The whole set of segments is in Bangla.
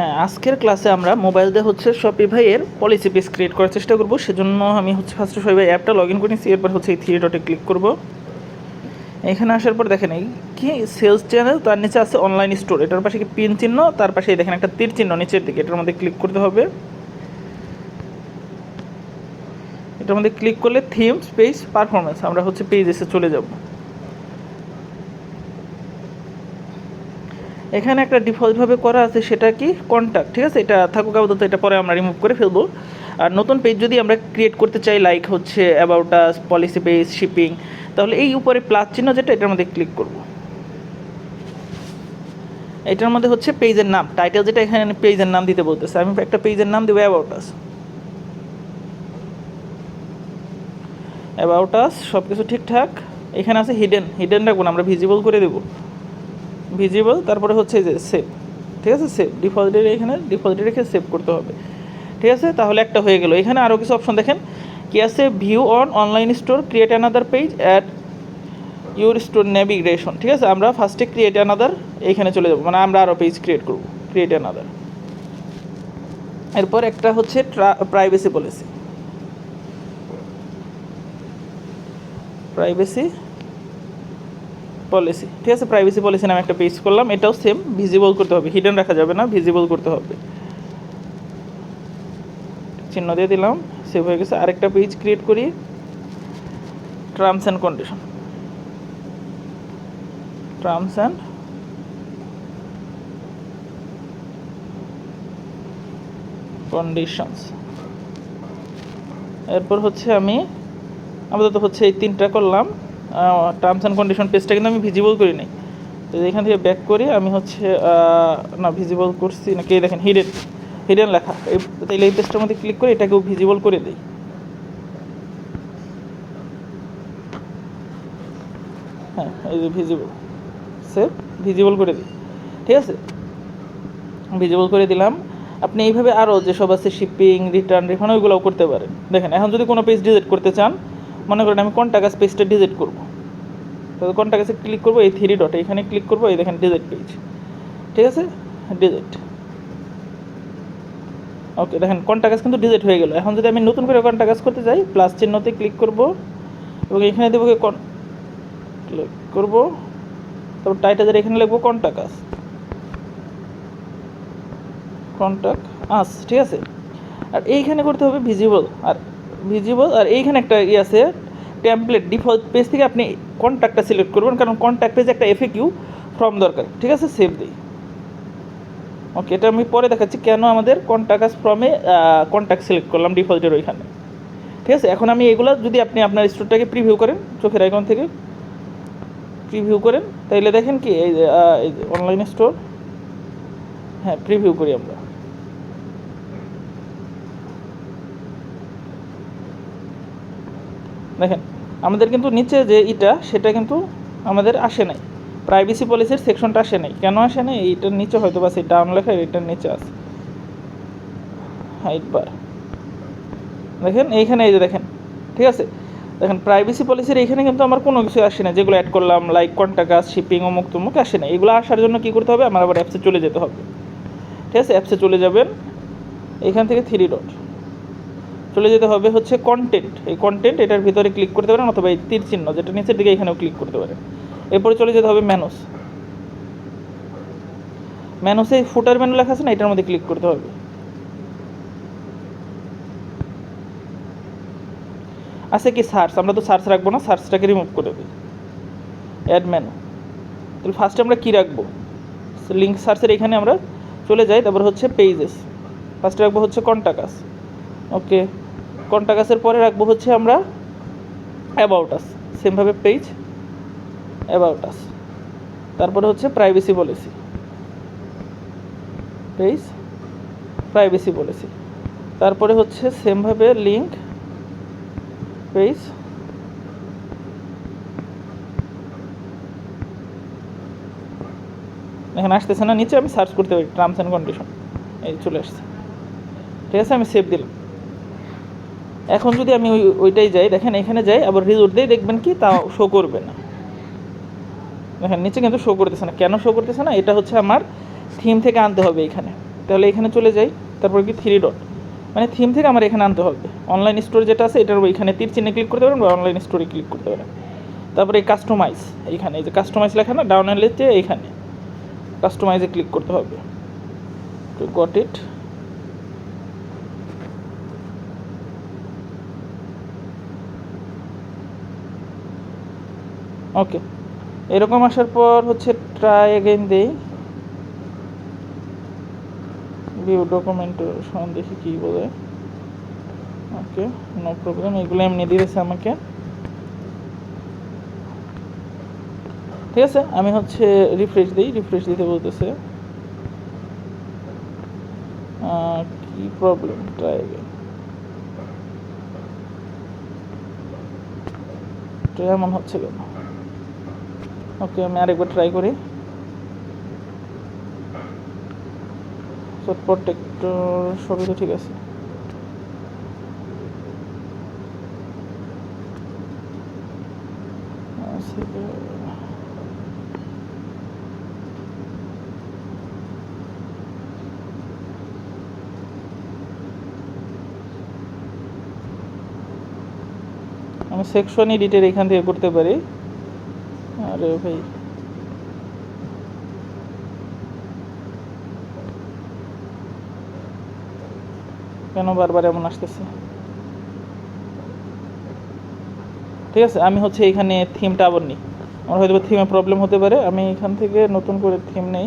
হ্যাঁ আজকের ক্লাসে আমরা মোবাইল দিয়ে হচ্ছে শপিফাইয়ের পলিসি পেজ ক্রিয়েট করার চেষ্টা করব। সেজন্য আমি হচ্ছে ফার্স্টে শপিফাই অ্যাপটা লগ ইন করে নিচ্ছি এরপর হচ্ছে এই থ্রি ডটে ক্লিক করব। এখানে আসার পর দেখেন, এই কি? সেলস চ্যানেল তার নিচে আছে অনলাইন স্টোর এটার পাশে কি পিন চিহ্ন? তার পাশে দেখেন একটা তীর চিহ্ন নিচের দিকে, এটার মধ্যে ক্লিক করতে হবে। এটার মধ্যে ক্লিক করলে থিম পেজ পারফরমেন্স আমরা হচ্ছে পেজ এসে চলে যাব। এখানে একটা ডিফল্টভাবে করা আছে, সেটা কি? কন্ট্যাক্ট ঠিক আছে? এটা থাকুক আপাতত, এটা পরে আমরা রিমুভ করে ফেলব। আর নতুন পেজ যদি আমরা ক্রিয়েট করতে চাই লাইক হচ্ছে about us policy page shipping তাহলে এই উপরে প্লাস চিহ্ন যেটা, এটার মধ্যে ক্লিক করব। এটার মধ্যে হচ্ছে পেজের নাম টাইটেল যেটা এখানে পেজের নাম দিতে বলতেছে। আমি একটা পেজের নাম দেবো অ্যাবাউট আস অ্যাবাউট আস সব কিছু ঠিকঠাক। এখানে আছে হিডেন হিডেন রাখব আমরা ভিজিবল করে দেবো। ভিজিবল তারপরে হচ্ছে যে সেভ ঠিক আছে? সেভ ডিফল্টে এখানে ডিফল্টে রেখে সেভ করতে হবে, ঠিক আছে? তাহলে একটা হয়ে গেল। এখানে আরও কিছু অপশন দেখেন। কি আছে? View on online store create another page at your store navigation ঠিক আছে? আমরা ফার্স্টে ক্রিয়েট অ্যানাদার এইখানে চলে যাব। মানে আমরা আরও পেজ ক্রিয়েট করব। ক্রিয়েট অ্যানাদার এরপর একটা হচ্ছে প্রাইভেসি পলিসি প্রাইভেসি পলিসি ঠিক আছে প্রাইভেসি পলিসি নামে একটা পেজ করলাম, এটাও সেম ভিজিবল করতে হবে হিডেন রাখা যাবে না ভিজিবল করতে হবে। চিহ্ন দিয়ে দিলাম সেভ হয়ে গেছে, আরেকটা পেজ ক্রিয়েট করি terms and condition terms and conditions এরপর হচ্ছে আমি, আপাতত হচ্ছে এই তিনটা করলাম। টার্মস অ্যান্ড কন্ডিশন পেজটা কিন্তু আমি ভিজিবল করি নাই। তো এখান থেকে ব্যাক করি, আমি হচ্ছে না ভিজিবল করছি নাকি এই দেখেন হিডেন হিডেন লেখা। এই, তাইলে এই পেজটার মধ্যে ক্লিক করে এটাকেও ভিজিবল করে দিই। হ্যাঁ এই যে ভিজিবল সেভ ভিজিবল করে দিই। ঠিক আছে? ভিজিবল করে দিলাম। আপনি এইভাবে আরও যেসব আছে শিপিং রিটার্ন রিফান্ড ওইগুলোও করতে পারেন। দেখেন, এখন যদি কোনো পেজ ডিলিট করতে চান মনে করেন আমি কোনটা কাজ পেজটা ডিলিট করব? তো কোনটা কাছে ক্লিক করব? এই থ্রি ডট এখানে ক্লিক করব, এই দেখেন ডিলিট পেজ ঠিক আছে? ডিলিট ওকে, দেখেন কন্টাক্ট কিন্তু ডিলিট হয়ে গেল। এখন যদি আমি নতুন করে কন্টাক্ট করতে যাই প্লাস চিহ্নতে ক্লিক করব, এবং এখানে দেবো কন ক্লিক করব। তারপর টাইটেলের এখানে লিখব কন্টাক্ট কন্টাক্ট আস ঠিক আছে। আর এইখানে করতে হবে ভিজিবল আর ভিজিবল আর এইখানে একটা ই আছে টেমপ্লেট ডিফল্ট পেজ থেকে আপনি কন্ট্যাক্টটা সিলেক্ট করবেন, কারণ কন্ট্যাক্ট পেজে একটা এফএ কিউ ফর্ম দরকার। ঠিক আছে? সেভ দিই। ওকে এটা আমি পরে দেখাচ্ছি কেন আমাদের কন্ট্যাক্ট ফর্মে কন্ট্যাক্ট সিলেক্ট করলাম ডিফল্টের ওইখানে। ঠিক আছে? এখন আমি এগুলো যদি আপনি আপনার স্টোরটাকে প্রিভিউ করেন, চোখের আইকন থেকে প্রিভিউ করেন, তাইলে দেখেন কি, এই অনলাইন স্টোর হ্যাঁ প্রিভিউ করি আমরা। দেখেন, আমাদের কিন্তু নিচে যে ইটা, সেটা কিন্তু আমাদের আসে নাই। প্রাইভেসি পলিসির সেকশনটা আসে নাই। কেন আসে নাই? এইটার নিচে হয়তো বা সেই ডাউন লেখা এটার নিচে আছে। Height bar. দেখেন, এইখানে এই যে দেখেন, ঠিক আছে? দেখেন প্রাইভেসি পলিসির এইখানে কিন্তু আমার কোনো কিছু আসে না যেগুলো অ্যাড করলাম লাইক কন্ট্যাক্ট শিপিং অমুক তমুক আসে না এগুলো আসার জন্য কী করতে হবে? আমার আবার অ্যাপসে চলে যেতে হবে। ঠিক আছে? অ্যাপসে চলে যাবেন। এইখান থেকে থ্রি ডট চলে যেতে হবে হচ্ছে কন্টেন্ট এই কন্টেন্ট এটার ভিতরে ক্লিক করতে পারেন অথবা এই তীর চিহ্ন, যেটা নিচের দিকে এখানেও ক্লিক করতে পারেন। এরপরে চলে যেতে হবে ম্যানুস ম্যানুসে ফুটার মেনু লেখা আছে না, এটার মধ্যে ক্লিক করতে হবে। আছে কি সার্চ আমরা তো সার্চ রাখব না সার্চটাকে রিমুভ করে দিই। অ্যাড মেনু তাহলে ফার্স্টে আমরা কী রাখব? লিঙ্ক সার্চের এখানে আমরা চলে যাই, তারপর হচ্ছে পেজেস ফার্স্টে রাখব হচ্ছে কন্টাকাস ওকে কন্টাকাসের পরে রাখব হচ্ছে আমরা অ্যাবাউট আস সেমভাবে পেজ অ্যাবাউট আস তারপরে হচ্ছে privacy policy page privacy policy তারপরে হচ্ছে সেমভাবে লিঙ্ক পেজ এখানে আসতেছে না, নিচে আমি সার্চ করতে পারি টার্মস অ্যান্ড কন্ডিশন এই চলে আসছে। ঠিক আছে, আমি সেভ দিলাম। এখন যদি আমি ওই ওইটাই যাই, দেখেন এখানে যাই, আবার রিজোর্ট দিয়ে দেখবেন কি তা শো করবে না। দেখেন, নিচে কিন্তু শো করতেছে না। কেন শো করতেছে না? এটা হচ্ছে আমার থিম থেকে আনতে হবে এখানে। তাহলে এখানে চলে যাই, তারপর কি থ্রি ডট মানে থিম থেকে আমার এখানে আনতে হবে। অনলাইন স্টোর যেটা আছে, এটার এখানে তীর চিহ্নে ক্লিক করতে পারেন বা অনলাইন স্টোরে ক্লিক করতে পারেন তারপরে এই কাস্টমাইজ এইখানে এই যে কাস্টমাইজ লেখা না ডাউন এলেতে এইখানে কাস্টমাইজে ক্লিক করতে হবে। গট ইট ওকে এরকম আসার পর হচ্ছে ট্রাই এগেইন দেই। ভিউ ডকুমেন্টেশন দেখি কী বলে। ওকে নো প্রবলেম এগুলো এমনি দিয়েছে আমাকে। ঠিক আছে, আমি হচ্ছে রিফ্রেশ দিই রিফ্রেশ দিতে বলতেছে। কি প্রবলেম ট্রাই এগেইন তো এমন হচ্ছে কেন? ওকে, আমি আরেকবার ট্রাই করি। প্রোটেক্টর সবই তো ঠিক আছে। আমি সেকশন এডিটের এখান থেকে করতে পারি। আরে কেন বারবার এমন আসতেছে? ঠিক আছে, আমি হচ্ছে এখানে থিমটা আবার নিই। আমার হয়তো থিমে প্রবলেম হতে পারে, আমি এখান থেকে নতুন করে থিম নেই।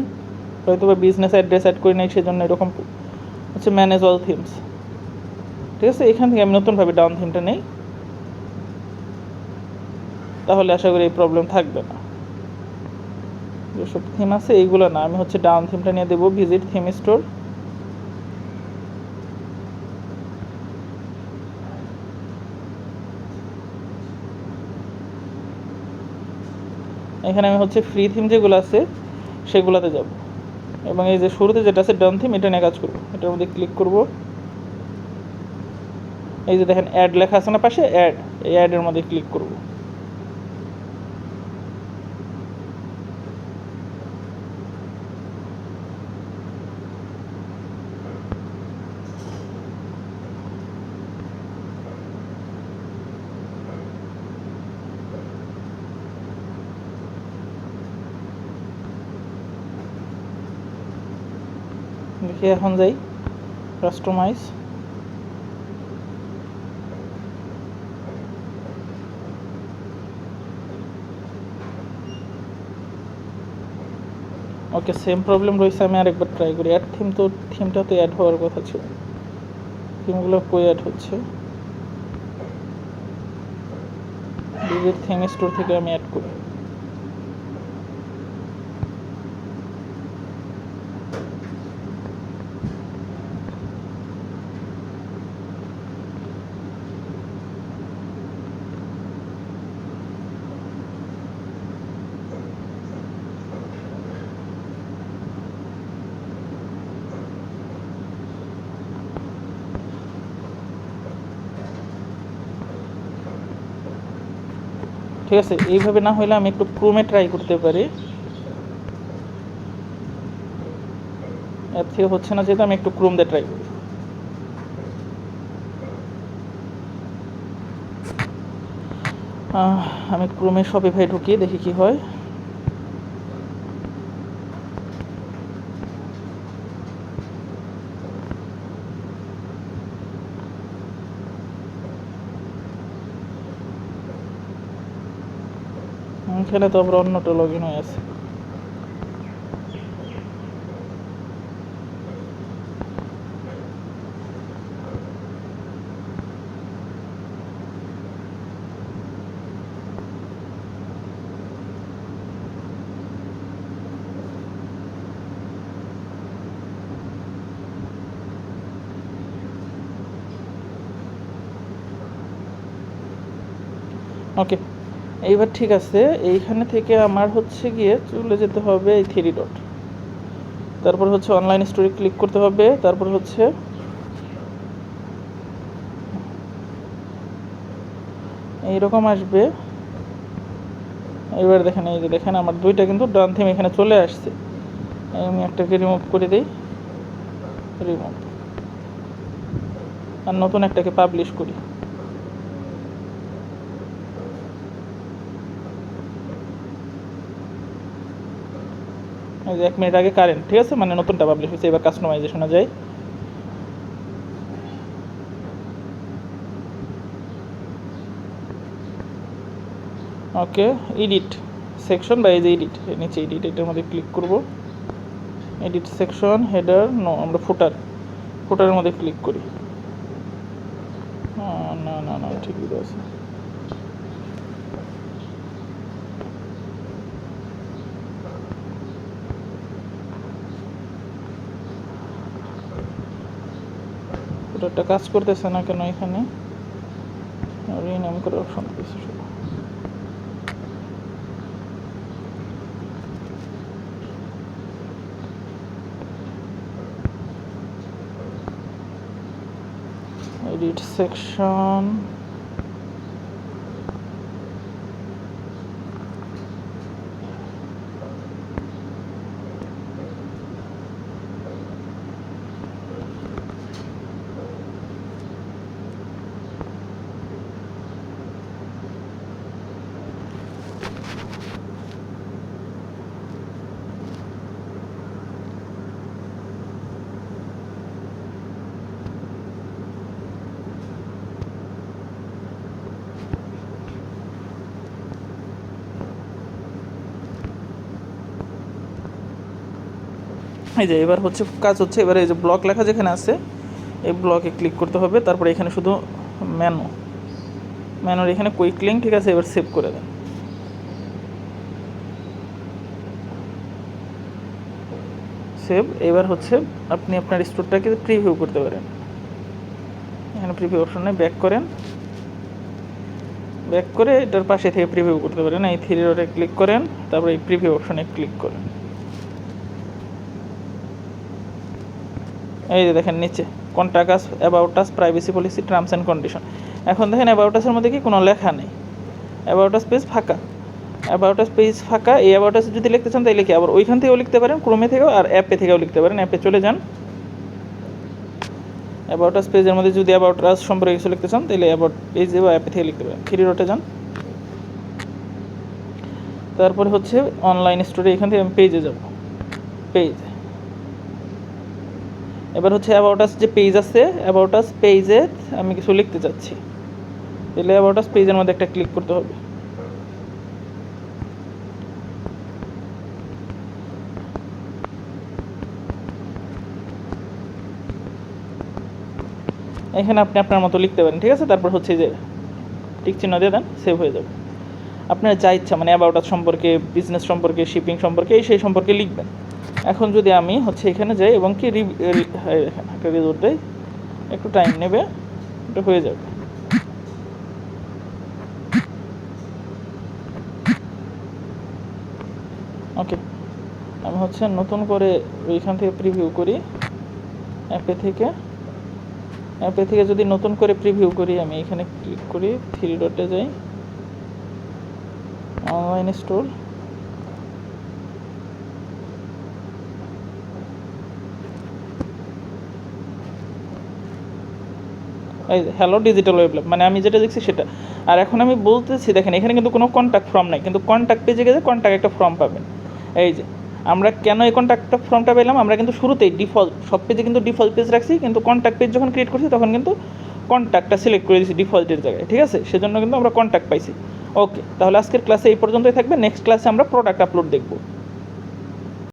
হয়তো বা বিজনেস অ্যাড্রেস অ্যাড করি নাই, সেজন্য এরকম হচ্ছে ম্যানেজ অল থিমস ঠিক আছে, এখান থেকে আমি নতুনভাবে ডাউন থিমটা নেই। তাহলে আশা করি এই প্রবলেম থাকবে না। যেসব থিম আছে, এইগুলো না। আমি হচ্ছে ডাউন থিমটা নিয়ে দেবো ভিজিট থিম স্টোর এখানে আমি হচ্ছে ফ্রি থিম যেগুলো আছে, সেগুলোতে যাব। এবং এই যে শুরুতে যেটা আছে ডাউন থিম এটা নিয়ে কাজ করব। এটার মধ্যে ক্লিক করব। এই যে দেখেন অ্যাড লেখা আছে না পাশে অ্যাড এই অ্যাডের মধ্যে ক্লিক করব। দেখি এখন যাই? কাস্টমাইজ ওকে সেম প্রবলেম রয়েছে, আমি আরেকবার ট্রাই করি। অ্যাড থিম তো থিমটা তো অ্যাড হওয়ার কথা ছিল। থিমগুলো কই অ্যাড হচ্ছে? ভিজিট থিম স্টোর থেকে আমি অ্যাড করি। ঠিক আছে, এইভাবে না হলে আমি একটু ক্রোমে ট্রাই করতে পারি। এর থেকে হচ্ছে না যেহেতু আমি একটু ক্রোম দিয়ে ট্রাই করি আমি ক্রোমে শপিফাই ঢুকিয়ে দেখি কি হয়। এখানে তো আবার অন্যটা লগ ইন হয়ে আছে। ওকে এইবার ঠিক আছে, এইখানে থেকে আমার হচ্ছে গিয়ে চলে যেতে হবে এই থ্রি ডট তারপর হচ্ছে অনলাইন স্টোরে ক্লিক করতে হবে, তারপর হচ্ছে এইরকম আসবে। এবার দেখেন, এই যে দেখেন, আমার দুইটা কিন্তু ডান থিম এখানে চলে আসছে। আমি একটাকে রিমুভ করে দিই। রিমুভ আর নতুন একটাকে পাবলিশ করি। এই যে এক মিনিট আগে কারেন্ট ঠিক আছে? মানে নতুনটা পাবলিশ হয়েছে, এবার কাস্টমাইজেশনে যাই। ওকে এডিট সেকশন বা এই যে এডিট নিচে এডিট এটার মধ্যে ক্লিক করব। এডিট সেকশন হেডার নো আমরা ফুটার ফুটারের মধ্যে ক্লিক করি। না না না ঠিকই আছে। ফুটারটা কাজ করতেছে না কেন এখানে? রিনাম করে অপশন দিয়েছে শুধু। এই যে এবার হচ্ছে কাজ হচ্ছে, এবার এই যে ব্লক লেখা যেখানে আছে, এই ব্লকে ক্লিক করতে হবে। তারপরে এখানে শুধু ম্যানু ম্যানুর এখানে কুইক লিঙ্ক ঠিক আছে? এবার সেভ করে দেন। সেভ এবার হচ্ছে আপনি আপনার স্টোরটাকে প্রিভিউ করতে পারেন। এখানে প্রিভিউ অপশনে ব্যাক করেন। ব্যাক করে এটার পাশে থেকে প্রিভিউ করতে পারেন। এই থ্রি ডটে ক্লিক করেন। তারপরে এই প্রিভিউ অপশনে ক্লিক করেন। এই যে দেখেন নিচে contact us about us privacy policy terms and condition এখন দেখেন অ্যাবাউট আসের মধ্যে কি কোনো লেখা নেই। অ্যাবাউট আস পেজ ফাঁকা। অ্যাবাউট আস পেজ ফাঁকা, এই অ্যাবাউট আস যদি লিখতে চান তাই লিখে আবার ওইখান থেকেও লিখতে পারেন ক্রোমে থেকেও আর অ্যাপে থেকেও লিখতে পারেন। অ্যাপে চলে যান। অ্যাবাউট আস পেজের মধ্যে যদি অ্যাবাউট আস সম্পর্কে কিছু লিখতে চান, তাহলে অ্যাবাউট পেজে বা অ্যাপে থেকে লিখতে পারেন। থ্রি ডটে যান। তারপরে হচ্ছে অনলাইন স্টোরে এখান থেকে আমি পেজে যাব। পেজ এবার হচ্ছে অ্যাবাউট আস যে পেজ আছে অ্যাবাউট আস পেজে আমি কিছু লিখতে চাচ্ছি। তাহলে অ্যাবাউট আস পেজের মধ্যে একটা ক্লিক করতে হবে। এখানে আপনি আপনার মতো লিখতে পারেন, ঠিক আছে? তারপর হচ্ছে যে টিক চিহ্ন দিয়ে দেন সেভ হয়ে যাবে। আপনার যা ইচ্ছা মানে অ্যাবাউট আস সম্পর্কে বিজনেস সম্পর্কে শিপিং সম্পর্কে, এই সেই সম্পর্কে লিখবেন। এখন যদি আমি হচ্ছে এখানে যাই এবং কি রি- একটা একটু টাইম নেবে, এটা হয়ে যাবে। ওকে আমি হচ্ছে নতুন করে ওইখান থেকে প্রিভিউ করি অ্যাপে থেকে। অ্যাপে থেকে যদি নতুন করে প্রিভিউ করি, আমি এখানে ক্লিক করি থ্রি ডটে যাই। Online store hello digital web lab মানে আমি যেটা দেখছি সেটা। আর এখন আমি বলতেছি, দেখেন, এখানে কিন্তু কোনো কন্ট্যাক্ট ফর্ম নাই, কিন্তু কন্ট্যাক্ট পেজে গেলে কন্ট্যাক্ট একটা ফর্ম পাবেন। এই যে, আমরা কেন এই কন্ট্যাক্ট ফর্মটা পেলাম? আমরা কিন্তু শুরুতেই ডিফল্ট সব পেজে কিন্তু ডিফল্ট পেজ রাখছি, কিন্তু কন্ট্যাক্ট পেজ যখন ক্রিয়েট করছি, তখন কিন্তু কন্ট্যাক্টটা সিলেক্ট করে দিয়েছি ডিফল্টের জায়গায়, ঠিক আছে? সেজন্য কিন্তু আমরা কন্ট্যাক্ট পাইছি। ওকে তাহলে আজকের ক্লাসে এই পর্যন্তই থাকবে। নেক্সট ক্লাসে আমরা প্রোডাক্ট আপলোড দেখব।